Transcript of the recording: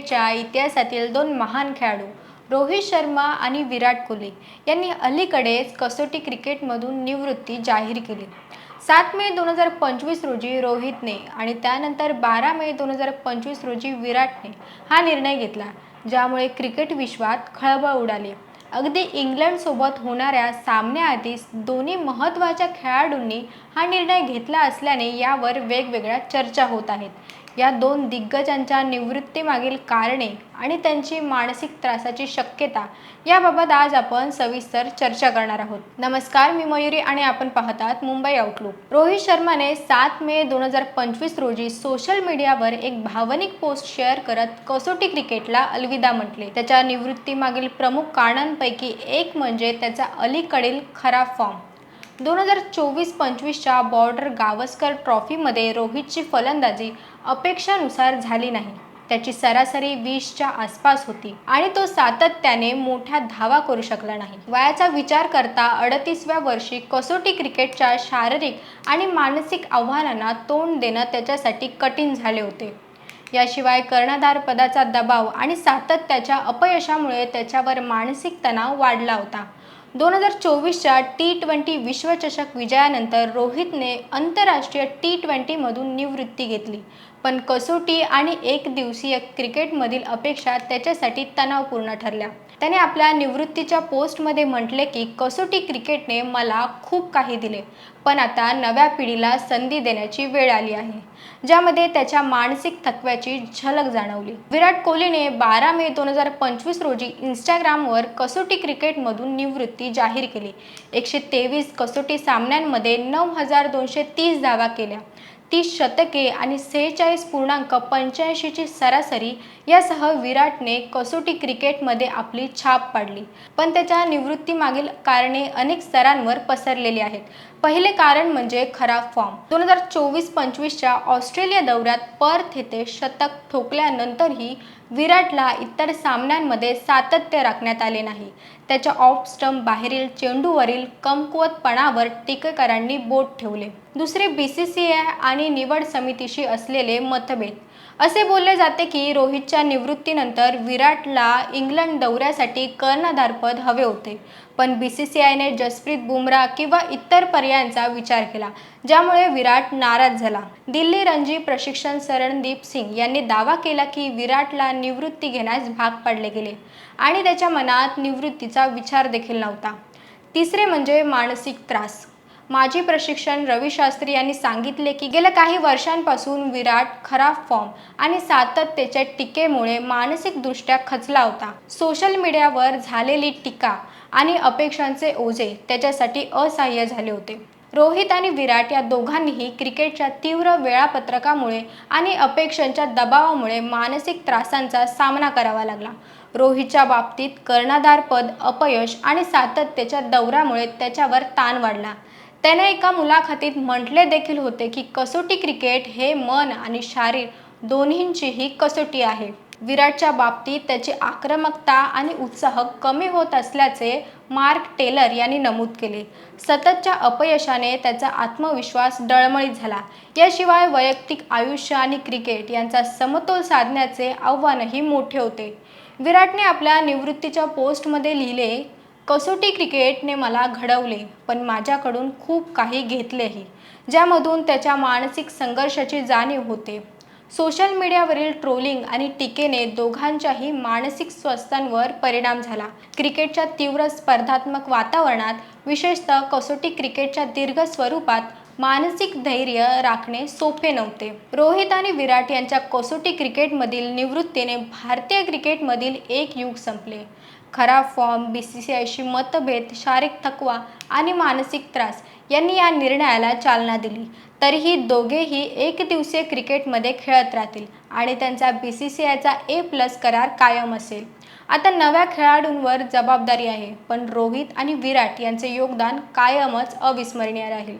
क्रिकेटच्या इतिहासातील दोन महान खेळाडू रोहित शर्मा आणि विराट कोहली यांनी अलीकडेच कसोटी क्रिकेटमधून निवृत्ती जाहीर केली. सात मे दोन हजार पंचवीस रोजी रोहितने आणि त्यानंतर बारा मे दोन हजार पंचवीस रोजी विराटने हा निर्णय घेतला ज्यामुळे क्रिकेट विश्वात खळबळ उडाली. अगदी इंग्लंडसोबत होणाऱ्या सामन्याआधीच दोन्ही महत्त्वाच्या खेळाडूंनी हा निर्णय घेतला असल्याने यावर वेगवेगळ्या चर्चा होत आहेत. या दोन दिग्गजांच्या निवृत्तीमागील कारणे आणि त्यांची मानसिक त्रासाची शक्यता याबाबत आज आपण सविस्तर चर्चा करणार आहोत. नमस्कार मी मयुरी आणि आपण पाहतात मुंबई आउटलुक रोहित शर्माने सात मे दोन हजार पंचवीस रोजी सोशल मीडियावर एक भावनिक पोस्ट शेअर करत कसोटी क्रिकेटला अलविदा म्हटले. त्याच्या निवृत्तीमागील प्रमुख कारणांपैकी एक म्हणजे त्याचा अलीकडील खराब फॉर्म दोन हजार चोवीस पंचवीसच्या बॉर्डर गावस्कर ट्रॉफीमध्ये रोहितची फलंदाजी अपेक्षानुसार झाली नाही. त्याची सरासरी वीसच्या आसपास होती आणि तो सातत्याने मोठ्या धावा करू शकला नाही. वयाचा विचार करता अडतीसव्या वर्षी कसोटी क्रिकेटच्या शारीरिक आणि मानसिक आव्हानांना तोंड देणं त्याच्यासाठी कठीण झाले होते. याशिवाय कर्णधार पदाचा दबाव आणि सातत्याच्या अपयशामुळे त्याच्यावर मानसिक तणाव वाढला होता. दोन हजार चोवीसच्या टी ट्वेंटी विश्वचषक विजयानंतर रोहितने आंतरराष्ट्रीय टी ट्वेंटीमधून निवृत्ती घेतली. पण कसोटी आणि एक दिवसीय क्रिकेटमधील अपेक्षा त्याच्यासाठी तणावपूर्ण ठरल्या. त्याने आपल्या निवृत्तीच्या पोस्टमध्ये म्हटले की कसोटी क्रिकेटने मला खूप काही दिले पण आता नव्या पिढीला संधी देण्याची वेळ आली आहे ज्यामध्ये त्याच्या मानसिक थकव्याची झलक जाणवली. विराट कोहलीने बारा मे दोन हजार पंचवीस रोजी इंस्टाग्रामवर कसोटी क्रिकेटमधून निवृत्ती जाहीर केली. एकशे तेवीस कसोटी सामन्यांमध्ये नऊ हजार दोनशे तीस धावा केल्या. तीस शतके आणि सेहेचाळीस पूर्णांक पंच्याऐंशीची सरासरी यासह विराटने कसोटी क्रिकेटमध्ये आपली छाप पाडली. पण त्याच्या निवृत्तीमागील कारणे अनेक स्तरांवर पसरलेली आहेत. पहिले कारण म्हणजे खराब फॉर्म. दोन हजार चोवीस पंचवीसच्या ऑस्ट्रेलिया दौऱ्यात पर्थ येथे शतक ठोकल्यानंतरही विराटला इतर सामन्यांमध्ये सातत्य राखण्यात आले नाही. त्याच्या ऑफ स्टंप बाहेरील चेंडूवरील कमकुवतपणावर टीकेकरांनी बोट ठेवले. दुसरे बी सी सी आय आणि निवड समितीशी असलेले मतभेद. असे बोलले जाते की रोहितच्या निवृत्तीनंतर विराटला इंग्लंड दौऱ्यासाठी कर्णधारपद हवे होते. पण बी सी सी आयने जसप्रीत बुमराह किंवा इतर पर्यायांचा विचार केला ज्यामुळे विराट नाराज झाला. दिल्ली रणजी प्रशिक्षण सरणदीप सिंग यांनी दावा केला की विराटला निवृत्ती घेण्यास भाग पाडले गेले आणि त्याच्या मनात निवृत्तीचा विचार देखील नव्हता. तिसरे म्हणजे मानसिक त्रास. माजी प्रशिक्षण रवी शास्त्री यांनी सांगितले की गेल्या काही वर्षांपासून विराट खराब फॉर्म आणि सातत्याच्या टीकेमुळे मानसिकदृष्ट्या खचला होता. सोशल मीडियावर झालेली टीका आणि अपेक्षांचे ओझे त्याच्यासाठी असहाय्य झाले होते. रोहित आणि विराट या दोघांनीही क्रिकेटच्या तीव्र वेळापत्रकामुळे आणि अपेक्षांच्या दबावामुळे मानसिक त्रासांचा सामना करावा लागला. रोहितच्या बाबतीत कर्णधारपद अपयश आणि सातत्याच्या दौऱ्यामुळे त्याच्यावर ताण वाढला. त्याने एका मुलाखतीत म्हटले देखील होते की कसोटी क्रिकेट हे मन आणि शारीर दोन्हींचीही कसोटी आहे. विराटच्या बाबतीत त्याची आक्रमकता आणि उत्साह कमी होत असल्याचे मार्क टेलर यांनी नमूद केले. सततच्या अपयशाने त्याचा आत्मविश्वास डळमळीत झाला. याशिवाय वैयक्तिक आयुष्य आणि क्रिकेट यांचा समतोल साधण्याचे आव्हानही मोठे होते. विराटने आपल्या निवृत्तीच्या पोस्टमध्ये लिहिले कसोटी क्रिकेटने मला घडवले पण माझ्याकडून खूप काही घेतलेही ज्यामधून त्याच्या मानसिक संघर्षाची जाणीव होते. सोशल मीडियावरील ट्रोलिंग आणि टीकेने दोघांच्याही मानसिक स्वास्थ्यांवर परिणाम झाला. क्रिकेटच्या तीव्र स्पर्धात्मक वातावरणात विशेषतः कसोटी क्रिकेटच्या दीर्घ स्वरूपात मानसिक धैर्य राखणे सोपे नव्हते. रोहित आणि विराट यांच्या कसोटी क्रिकेटमधील निवृत्तीने भारतीय क्रिकेटमधील एक युग संपले. खराब फॉर्म बी सी सी आयशी मतभेद शारीरिक थकवा आणि मानसिक त्रास यांनी या निर्णयाला चालना दिली. तरीही दोघेही एक दिवसीय क्रिकेटमध्ये खेळत राहतील आणि त्यांचा बी सी सी आयचा ए प्लस करार कायम असेल. आता नव्या खेळाडूंवर जबाबदारी आहे पण रोहित आणि विराट यांचे योगदान कायमच अविस्मरणीय राहील.